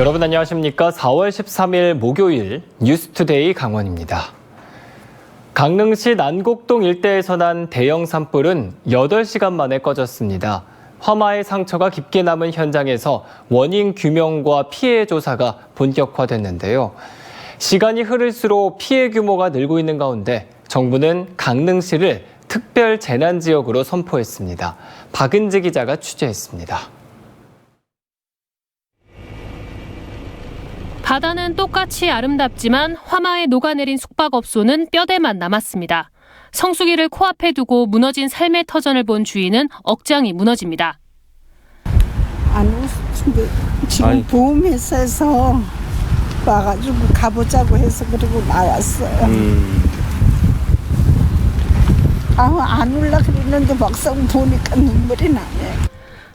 여러분 안녕하십니까? 4월 13일 목요일 뉴스투데이 강원입니다. 강릉시 난곡동 일대에서 난 대형 산불은 8시간 만에 꺼졌습니다. 화마의 상처가 깊게 남은 현장에서 원인 규명과 피해 조사가 본격화됐는데요. 시간이 흐를수록 피해 규모가 늘고 있는 가운데 정부는 강릉시를 특별 재난 지역으로 선포했습니다. 박은지 기자가 취재했습니다. 바다는 똑같이 아름답지만 화마에 녹아내린 숙박업소는 뼈대만 남았습니다. 성수기를 코앞에 두고 무너진 삶의 터전을 본 주인은 억장이 무너집니다. 안 웃는데 지금 아니. 보험회사에서 와가지고 가보자고 해서 그러고 나왔어요. 음, 아안 울라 그랬는데 막상 보니까 눈물이 나네.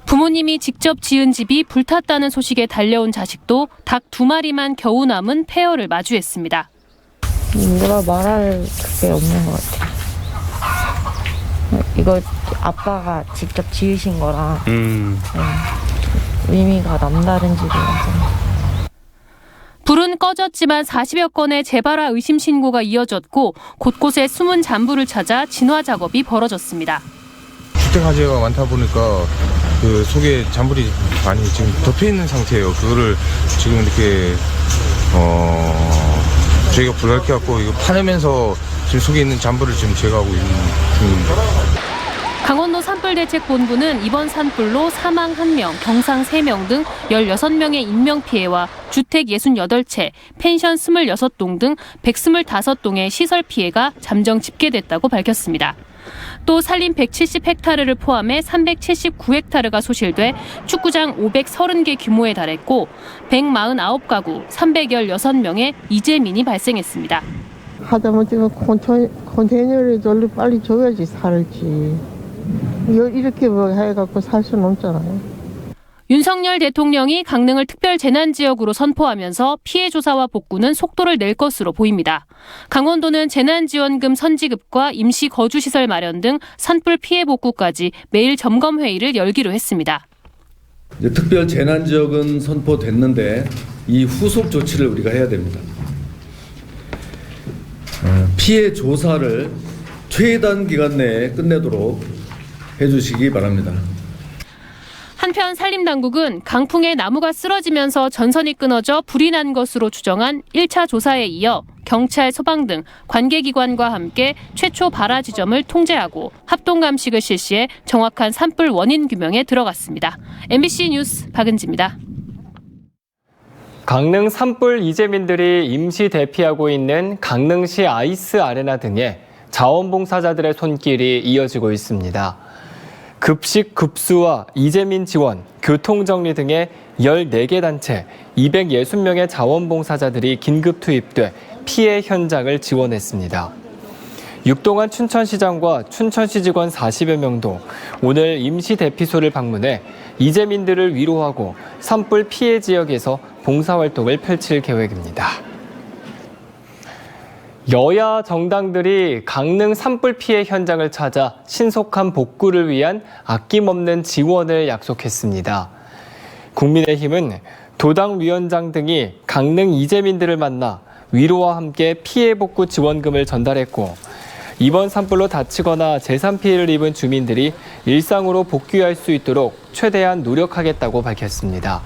부모님이 직접 지은 집이 불탔다는 소식에 달려온 자식도 닭 두 마리만 겨우 남은 폐허를 마주했습니다. 뭐라 말할 그게 없는 것 같아요. 이거 아빠가 직접 지으신 거라 음. 의미가 남다른 집이라서. 불은 꺼졌지만 40여 건의 재발화 의심 신고가 이어졌고 곳곳에 숨은 잔불을 찾아 진화 작업이 벌어졌습니다. 주택 화재가 많다 보니까 그 속에 잔불이 많이 지금 덮여 있는 상태예요. 그거를 지금 이렇게 어 저희가 불밝게 갖고 이거 파내면서 지금 속에 있는 잔불을 지금 제거하고 있는 중입니다. 강원도 산불대책본부는 이번 산불로 사망 1명, 경상 3명 등 16명의 인명피해와 주택 68채, 펜션 26동 등 125동의 시설 피해가 잠정 집계됐다고 밝혔습니다. 또 산림 170헥타르를 포함해 379헥타르가 소실돼 축구장 530개 규모에 달했고 149가구 316명의 이재민이 발생했습니다. 하다못해 컨테, 컨테이너를 저리 빨리 줘야지 살지. 여- 이렇게 뭐 해갖고 살 수는 없잖아요. 윤석열 대통령이 강릉을 특별 재난 지역으로 선포하면서 피해 조사와 복구는 속도를 낼 것으로 보입니다. 강원도는 재난지원금 선지급과 임시 거주시설 마련 등 산불 피해 복구까지 매일 점검 회의를 열기로 했습니다. 특별 재난 지역은 선포됐는데 이 후속 조치를 우리가 해야 됩니다. 어, 피해 조사를 최단 기간 내에 끝내도록 해주시기 바랍니다. 한편 산림당국은 강풍에 나무가 쓰러지면서 전선이 끊어져 불이 난 것으로 추정한 1차 조사에 이어 경찰, 소방 등 관계기관과 함께 최초 발화 지점을 통제하고 합동 감식을 실시해 정확한 산불 원인 규명에 들어갔습니다. MBC 뉴스 박은지입니다. 강릉 산불 이재민들이 임시 대피하고 있는 강릉시 아이스 아레나 등에 자원봉사자들의 손길이 이어지고 있습니다. 급식 급수와 이재민 지원, 교통정리 등의 14개 단체 260명의 자원봉사자들이 긴급 투입돼 피해 현장을 지원했습니다. 육동안 춘천시장과 춘천시 직원 40여 명도 오늘 임시 대피소를 방문해 이재민들을 위로하고 산불 피해 지역에서 봉사활동을 펼칠 계획입니다. 여야 정당들이 강릉 산불 피해 현장을 찾아 신속한 복구를 위한 아낌없는 지원을 약속했습니다. 국민의힘은 도당 위원장 등이 강릉 이재민들을 만나 위로와 함께 피해 복구 지원금을 전달했고 이번 산불로 다치거나 재산 피해를 입은 주민들이 일상으로 복귀할 수 있도록 최대한 노력하겠다고 밝혔습니다.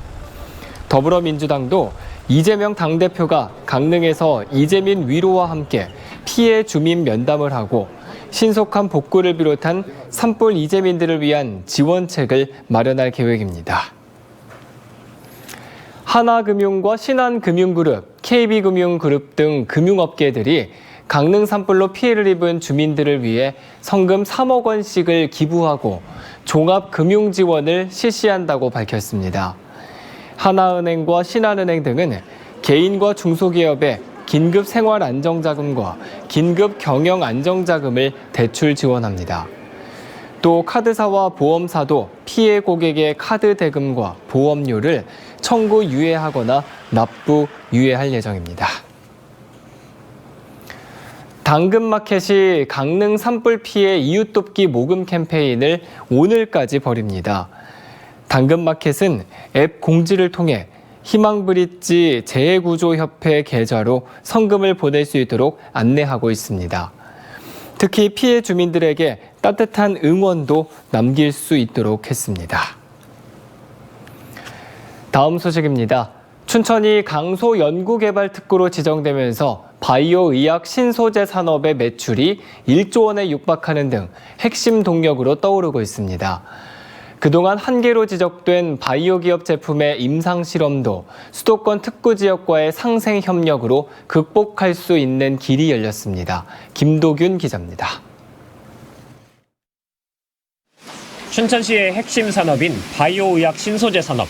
더불어민주당도 이재명 당대표가 강릉에서 이재민 위로와 함께 피해 주민 면담을 하고 신속한 복구를 비롯한 산불 이재민들을 위한 지원책을 마련할 계획입니다. 하나금융과 신한금융그룹, KB금융그룹 등 금융업계들이 강릉 산불로 피해를 입은 주민들을 위해 성금 3억 원씩을 기부하고 종합금융 지원을 실시한다고 밝혔습니다. 하나은행과 신한은행 등은 개인과 중소기업에 긴급 생활 안정자금과 긴급 경영 안정자금을 대출 지원합니다. 또 카드사와 보험사도 피해 고객의 카드 대금과 보험료를 청구 유예하거나 납부 유예할 예정입니다. 당근마켓이 강릉 산불 피해 이웃 돕기 모금 캠페인을 오늘까지 벌입니다. 당근마켓은 앱 공지를 통해 희망브릿지 재해구조협회 계좌로 성금을 보낼 수 있도록 안내하고 있습니다. 특히 피해 주민들에게 따뜻한 응원도 남길 수 있도록 했습니다. 다음 소식입니다. 춘천이 강소 연구개발 특구로 지정되면서 바이오 의학 신소재 산업의 매출이 1조 원에 육박하는 등 핵심 동력으로 떠오르고 있습니다. 그동안 한계로 지적된 바이오 기업 제품의 임상 실험도 수도권 특구 지역과의 상생 협력으로 극복할 수 있는 길이 열렸습니다. 김도균 기자입니다. 춘천시의 핵심 산업인 바이오 의학 신소재 산업.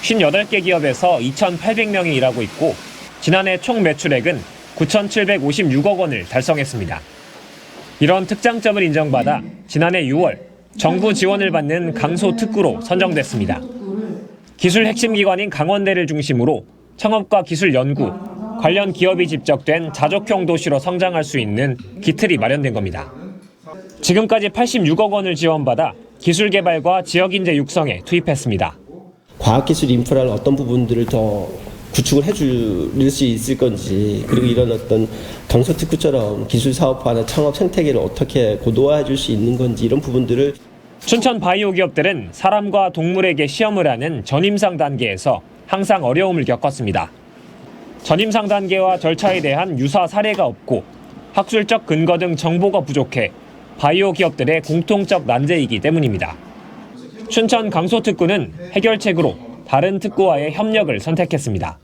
58개 기업에서 2,800명이 일하고 있고 지난해 총 매출액은 9,756억 원을 달성했습니다. 이런 특장점을 인정받아 지난해 6월 정부 지원을 받는 강소 특구로 선정됐습니다. 기술 핵심 기관인 강원대를 중심으로 창업과 기술 연구, 관련 기업이 집적된 자족형 도시로 성장할 수 있는 기틀이 마련된 겁니다. 지금까지 86억 원을 지원받아 기술 개발과 지역 인재 육성에 투입했습니다. 과학기술 인프라를 어떤 부분들을 더 구축을 해줄 수 있을 건지 그리고 이런 어떤 강서특구처럼 기술 사업화나 창업 생태계를 어떻게 고도화해 줄 수 있는 건지 이런 부분들을 춘천 바이오 기업들은 사람과 동물에게 시험을 하는 전임상 단계에서 항상 어려움을 겪었습니다. 전임상 단계와 절차에 대한 유사 사례가 없고 학술적 근거 등 정보가 부족해 바이오 기업들의 공통적 난제이기 때문입니다. 춘천 강소특구는 해결책으로 다른 특구와의 협력을 선택했습니다.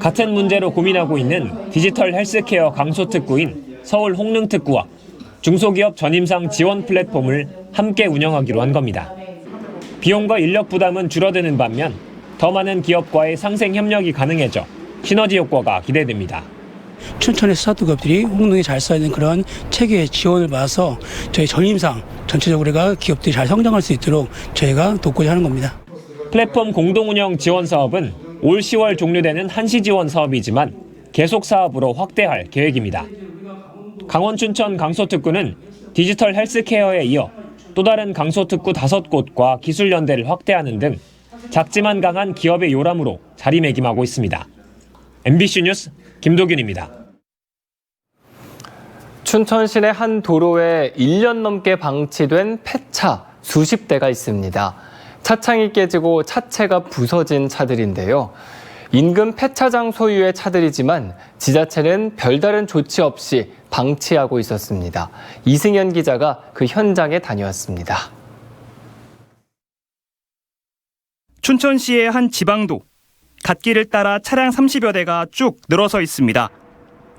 같은 문제로 고민하고 있는 디지털 헬스케어 강소 특구인 서울 홍릉 특구와 중소기업 전임상 지원 플랫폼을 함께 운영하기로 한 겁니다. 비용과 인력 부담은 줄어드는 반면 더 많은 기업과의 상생 협력이 가능해져 시너지 효과가 기대됩니다. 춘천의 스타트업들이 홍릉에 잘 써있는 그런 체계의 지원을 받아서 저희 전임상 전체적으로 가 기업들이 잘 성장할 수 있도록 저희가 돕고자 하는 겁니다. 플랫폼 공동운영 지원 사업은 올 10월 종료되는 한시 지원 사업이지만 계속 사업으로 확대할 계획입니다. 강원 춘천 강소특구는 디지털 헬스케어에 이어 또 다른 강소특구 5곳과 기술연대를 확대하는 등 작지만 강한 기업의 요람으로 자리매김하고 있습니다. MBC 뉴스 김도균입니다. 춘천 시내 한 도로에 1년 넘게 방치된 폐차 수십 대가 있습니다. 차창이 깨지고 차체가 부서진 차들인데요. 인근 폐차장 소유의 차들이지만 지자체는 별다른 조치 없이 방치하고 있었습니다. 이승현 기자가 그 현장에 다녀왔습니다. 춘천시의 한 지방도 갓길을 따라 차량 30여 대가 쭉 늘어서 있습니다.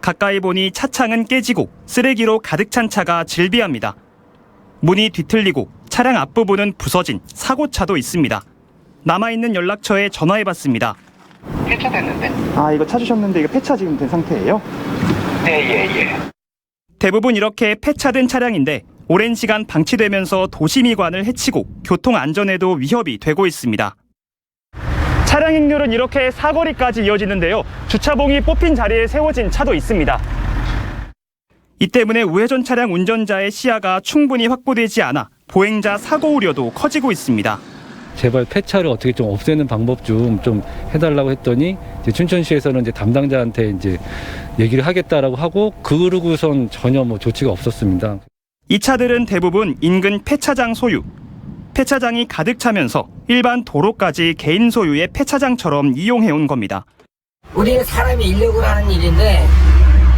가까이 보니 차창은 깨지고 쓰레기로 가득 찬 차가 질비합니다. 문이 뒤틀리고 차량 앞부분은 부서진 사고차도 있습니다. 남아있는 연락처에 전화해봤습니다. 폐차됐는데? 아, 이거 찾으셨는데 이거 폐차 지금 된 상태예요? 네, 예, 예. 대부분 이렇게 폐차된 차량인데 오랜 시간 방치되면서 도시미관을 해치고 교통 안전에도 위협이 되고 있습니다. 차량 행렬은 이렇게 사거리까지 이어지는데요. 주차봉이 뽑힌 자리에 세워진 차도 있습니다. 이 때문에 우회전 차량 운전자의 시야가 충분히 확보되지 않아 보행자 사고 우려도 커지고 있습니다. 제발 폐차를 어떻게 좀 없애는 방법 좀 좀 해달라고 했더니 이제 춘천시에서는 이제 담당자한테 이제 얘기를 하겠다라고 하고 그러고선 전혀 뭐 조치가 없었습니다. 이 차들은 대부분 인근 폐차장 소유. 폐차장이 가득 차면서 일반 도로까지 개인 소유의 폐차장처럼 이용해온 겁니다. 우리는 사람이 인력으로 하는 일인데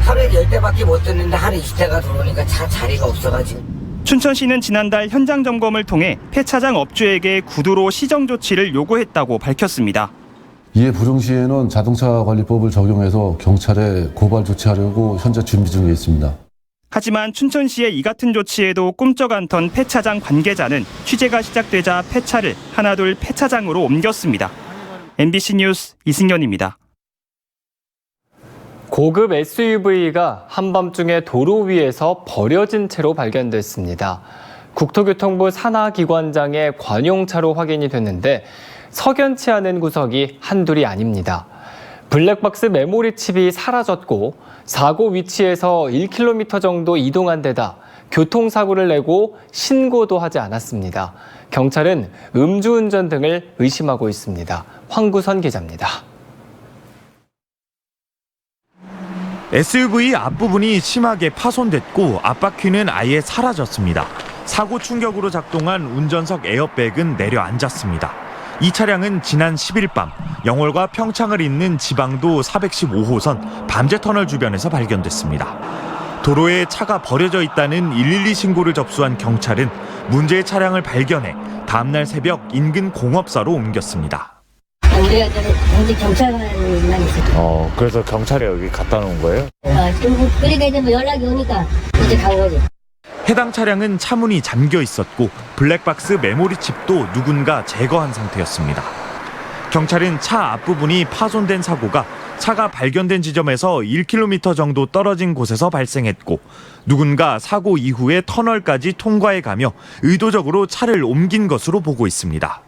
하루에 10대밖에 못 듣는데 하루 20대가 들어오니까 차 자리가 없어가지고 춘천시는 지난달 현장 점검을 통해 폐차장 업주에게 구두로 시정 조치를 요구했다고 밝혔습니다. 이에 부정 시에는 자동차 관리법을 적용해서 경찰에 고발 조치하려고 현재 준비 중에 있습니다. 하지만 춘천시의 이 같은 조치에도 꿈쩍 않던 폐차장 관계자는 취재가 시작되자 폐차를 하나둘 폐차장으로 옮겼습니다. MBC 뉴스 이승현입니다. 고급 SUV가 한밤중에 도로 위에서 버려진 채로 발견됐습니다. 국토교통부 산하기관장의 관용차로 확인이 됐는데 석연치 않은 구석이 한둘이 아닙니다. 블랙박스 메모리 칩이 사라졌고 사고 위치에서 1km 정도 이동한 데다 교통사고를 내고 신고도 하지 않았습니다. 경찰은 음주운전 등을 의심하고 있습니다. 황구선 기자입니다. SUV 앞부분이 심하게 파손됐고 앞바퀴는 아예 사라졌습니다. 사고 충격으로 작동한 운전석 에어백은 내려앉았습니다. 이 차량은 지난 10일 밤 영월과 평창을 잇는 지방도 415호선 밤제 터널 주변에서 발견됐습니다. 도로에 차가 버려져 있다는 112 신고를 접수한 경찰은 문제의 차량을 발견해 다음날 새벽 인근 공업사로 옮겼습니다. 우리가 현재 경찰관만. 어, 그래서 경찰에 여기 갖다 놓은 거예요? 어, 그리고 그러니까 이제 뭐 연락이 오니까 이제 간 거지. 해당 차량은 차문이 잠겨 있었고 블랙박스 메모리 칩도 누군가 제거한 상태였습니다. 경찰은 차 앞부분이 파손된 사고가 차가 발견된 지점에서 1km 정도 떨어진 곳에서 발생했고 누군가 사고 이후에 터널까지 통과해 가며 의도적으로 차를 옮긴 것으로 보고 있습니다.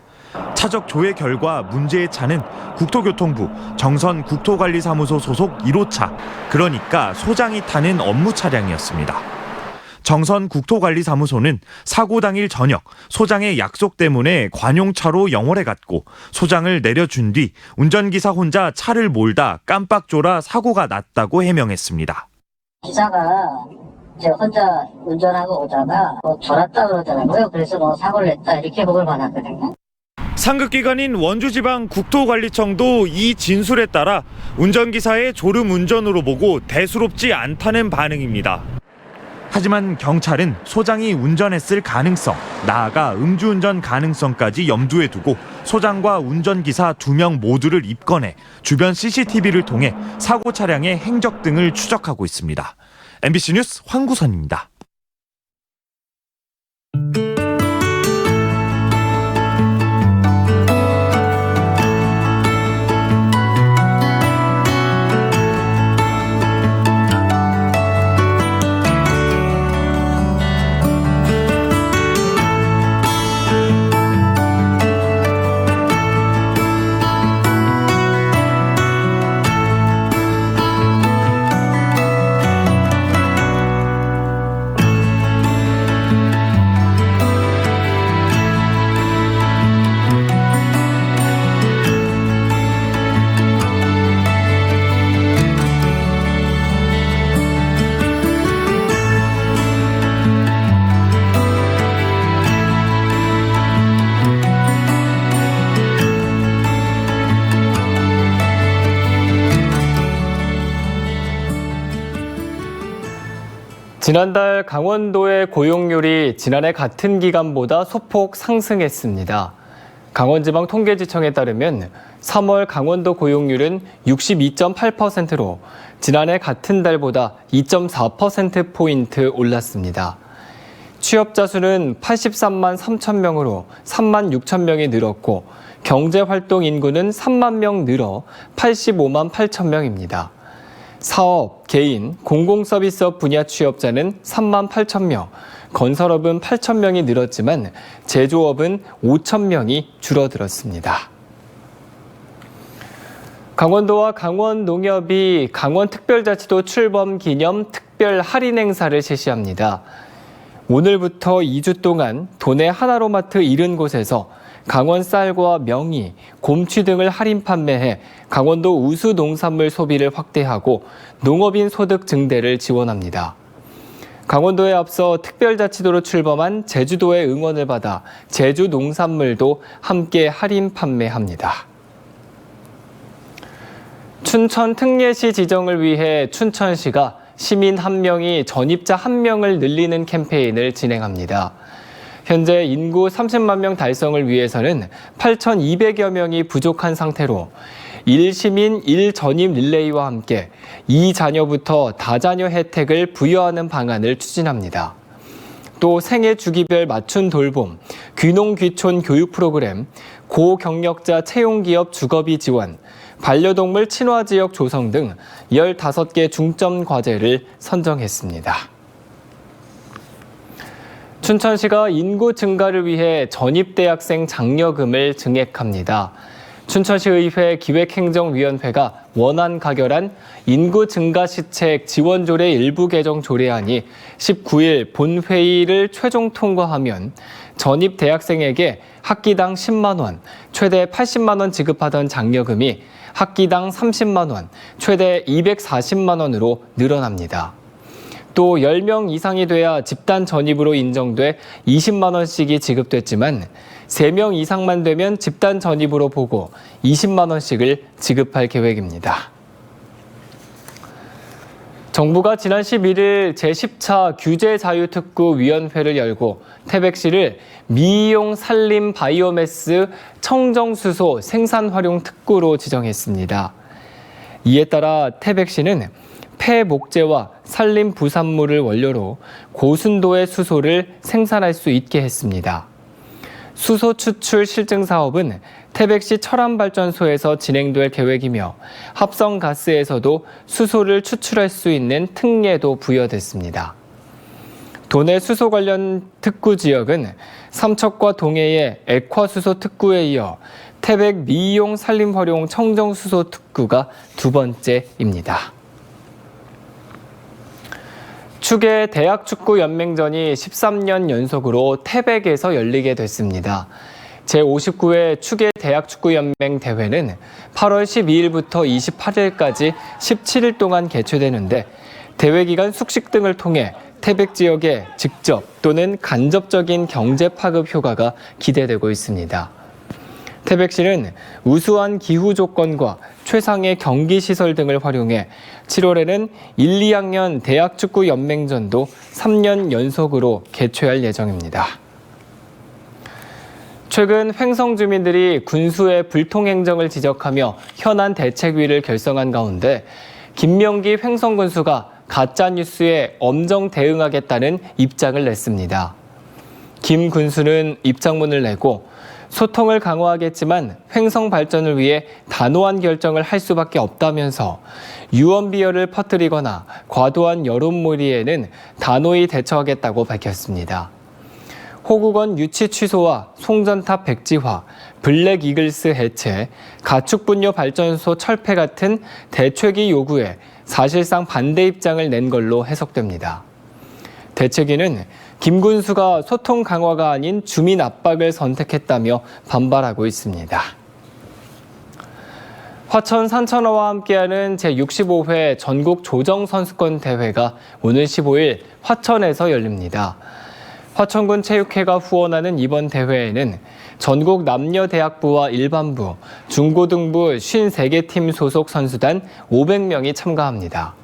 차적 조회 결과 문제의 차는 국토교통부 정선 국토관리사무소 소속 1호차 그러니까 소장이 타는 업무 차량이었습니다. 정선 국토관리사무소는 사고 당일 저녁 소장의 약속 때문에 관용차로 영월에 갔고 소장을 내려준 뒤 운전기사 혼자 차를 몰다 깜빡 졸아 사고가 났다고 해명했습니다. 기사가 이제 혼자 운전하고 오다가 뭐 졸았다 그러더라고요. 그래서 뭐 사고를 냈다 이렇게 보고를 받았거든요. 상급기관인 원주지방 국토관리청도 이 진술에 따라 운전기사의 졸음 운전으로 보고 대수롭지 않다는 반응입니다. 하지만 경찰은 소장이 운전했을 가능성, 나아가 음주운전 가능성까지 염두에 두고 소장과 운전기사 두 명 모두를 입건해 주변 CCTV를 통해 사고 차량의 행적 등을 추적하고 있습니다. MBC 뉴스 황구선입니다. 지난달 강원도의 고용률이 지난해 같은 기간보다 소폭 상승했습니다. 강원지방 통계지청에 따르면 3월 강원도 고용률은 62.8%로 지난해 같은 달보다 2.4%포인트 올랐습니다. 취업자 수는 83만 3천 명으로 3만 6천 명이 늘었고 경제활동 인구는 3만 명 늘어 85만 8천 명입니다. 사업, 개인, 공공서비스업 분야 취업자는 3만 8천 명, 건설업은 8천 명이 늘었지만 제조업은 5천 명이 줄어들었습니다. 강원도와 강원농협이 강원특별자치도 출범 기념 특별 할인 행사를 실시합니다. 오늘부터 2주 동안 도내 하나로마트 70곳에서 강원 쌀과 명이, 곰취 등을 할인 판매해 강원도 우수 농산물 소비를 확대하고 농업인 소득 증대를 지원합니다. 강원도에 앞서 특별자치도로 출범한 제주도의 응원을 받아 제주 농산물도 함께 할인 판매합니다. 춘천 특례시 지정을 위해 춘천시가 시민 한 명이 전입자 한 명을 늘리는 캠페인을 진행합니다. 현재 인구 30만 명 달성을 위해서는 8,200여 명이 부족한 상태로 1시민 1전입 릴레이와 함께 2자녀부터 다자녀 혜택을 부여하는 방안을 추진합니다. 또 생애 주기별 맞춤 돌봄, 귀농 귀촌 교육 프로그램, 고경력자 채용기업 주거비 지원, 반려동물 친화 지역 조성 등 15개 중점 과제를 선정했습니다. 춘천시가 인구 증가를 위해 전입대학생 장려금을 증액합니다. 춘천시의회 기획행정위원회가 원안 가결한 인구 증가 시책 지원 조례 일부 개정 조례안이 19일 본회의를 최종 통과하면 전입 대학생에게 학기당 10만 원, 최대 80만 원 지급하던 장려금이 학기당 30만 원, 최대 240만 원으로 늘어납니다. 또 10명 이상이 돼야 집단 전입으로 인정돼 20만 원씩이 지급됐지만 3명 이상만 되면 집단 전입으로 보고 20만 원씩을 지급할 계획입니다. 정부가 지난 11일 제10차 규제자유특구위원회를 열고 태백시를 미이용 산림 바이오매스 청정수소 생산 활용 특구로 지정했습니다. 이에 따라 태백시는 폐목재와 산림 부산물을 원료로 고순도의 수소를 생산할 수 있게 했습니다. 수소 추출 실증 사업은 태백시 철암발전소에서 진행될 계획이며 합성가스에서도 수소를 추출할 수 있는 특례도 부여됐습니다. 도내 수소 관련 특구 지역은 삼척과 동해의 액화수소 특구에 이어 태백 미이용 산림 활용 청정수소 특구가 두 번째입니다. 축의 대학 축구 연맹전이 13년 연속으로 태백에서 열리게 됐습니다. 제59회 축의 대학 축구 연맹 대회는 8월 12일부터 28일까지 17일 동안 개최되는데 대회 기간 숙식 등을 통해 태백 지역에 직접 또는 간접적인 경제 파급 효과가 기대되고 있습니다. 태백시는 우수한 기후 조건과 최상의 경기 시설 등을 활용해 7월에는 1, 2학년 대학 축구 연맹전도 3년 연속으로 개최할 예정입니다. 최근 횡성 주민들이 군수의 불통 행정을 지적하며 현안 대책위를 결성한 가운데 김명기 횡성 군수가 가짜 뉴스에 엄정 대응하겠다는 입장을 냈습니다. 김 군수는 입장문을 내고 소통을 강화하겠지만 횡성 발전을 위해 단호한 결정을 할 수밖에 없다면서 유언비어를 퍼뜨리거나 과도한 여론몰이에는 단호히 대처하겠다고 밝혔습니다. 호국원 유치 취소와 송전탑 백지화, 블랙 이글스 해체, 가축분뇨 발전소 철폐 같은 대책위 요구에 사실상 반대 입장을 낸 걸로 해석됩니다. 대책위는 김군수가 소통 강화가 아닌 주민 압박을 선택했다며 반발하고 있습니다. 화천 산천어와 함께하는 제65회 전국 조정선수권 대회가 오늘 15일 화천에서 열립니다. 화천군 체육회가 후원하는 이번 대회에는 전국 남녀대학부와 일반부, 중고등부 53개 팀 소속 선수단 500명이 참가합니다.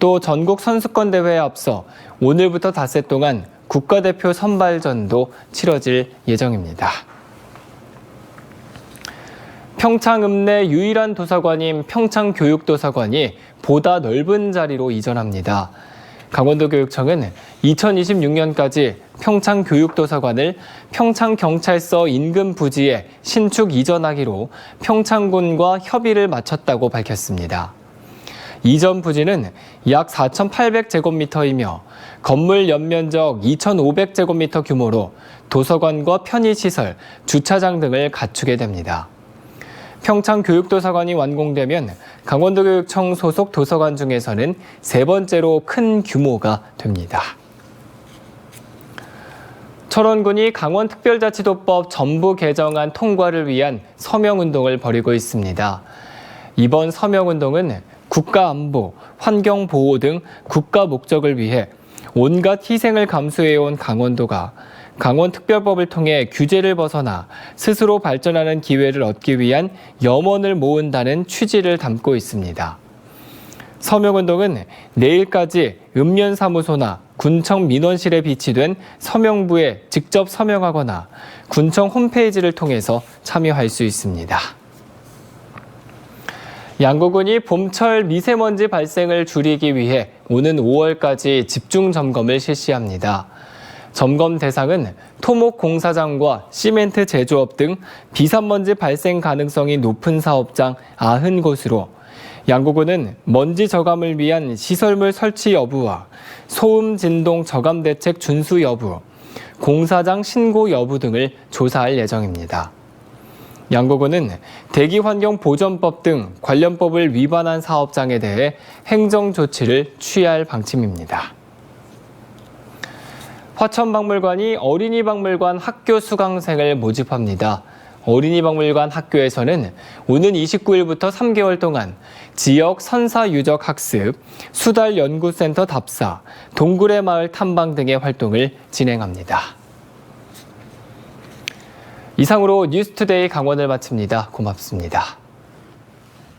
또 전국 선수권 대회에 앞서 오늘부터 닷새 동안 국가대표 선발전도 치러질 예정입니다. 평창 읍 내 유일한 도서관인 평창교육도서관이 보다 넓은 자리로 이전합니다. 강원도교육청은 2026년까지 평창교육도서관을 평창경찰서 인근 부지에 신축 이전하기로 평창군과 협의를 마쳤다고 밝혔습니다. 이전 부지는 약 4,800제곱미터이며 건물 연면적 2,500제곱미터 규모로 도서관과 편의시설, 주차장 등을 갖추게 됩니다. 평창교육도서관이 완공되면 강원도교육청 소속 도서관 중에서는 세 번째로 큰 규모가 됩니다. 철원군이 강원특별자치도법 전부 개정안 통과를 위한 서명운동을 벌이고 있습니다. 이번 서명운동은 국가 안보, 환경 보호 등 국가 목적을 위해 온갖 희생을 감수해온 강원도가 강원특별법을 통해 규제를 벗어나 스스로 발전하는 기회를 얻기 위한 염원을 모은다는 취지를 담고 있습니다. 서명운동은 내일까지 읍면사무소나 군청 민원실에 비치된 서명부에 직접 서명하거나 군청 홈페이지를 통해서 참여할 수 있습니다. 양구군이 봄철 미세먼지 발생을 줄이기 위해 오는 5월까지 집중 점검을 실시합니다. 점검 대상은 토목 공사장과 시멘트 제조업 등 비산먼지 발생 가능성이 높은 사업장 90곳으로 양구군은 먼지 저감을 위한 시설물 설치 여부와 소음 진동 저감 대책 준수 여부, 공사장 신고 여부 등을 조사할 예정입니다. 양고근은 대기환경보전법 등 관련 법을 위반한 사업장에 대해 행정 조치를 취할 방침입니다. 화천박물관이 어린이박물관 학교 수강생을 모집합니다. 어린이박물관 학교에서는 오는 29일부터 3개월 동안 지역 선사 유적 학습, 수달 연구센터 답사, 동굴의 마을 탐방 등의 활동을 진행합니다. 이상으로 뉴스투데이 강원을 마칩니다. 고맙습니다.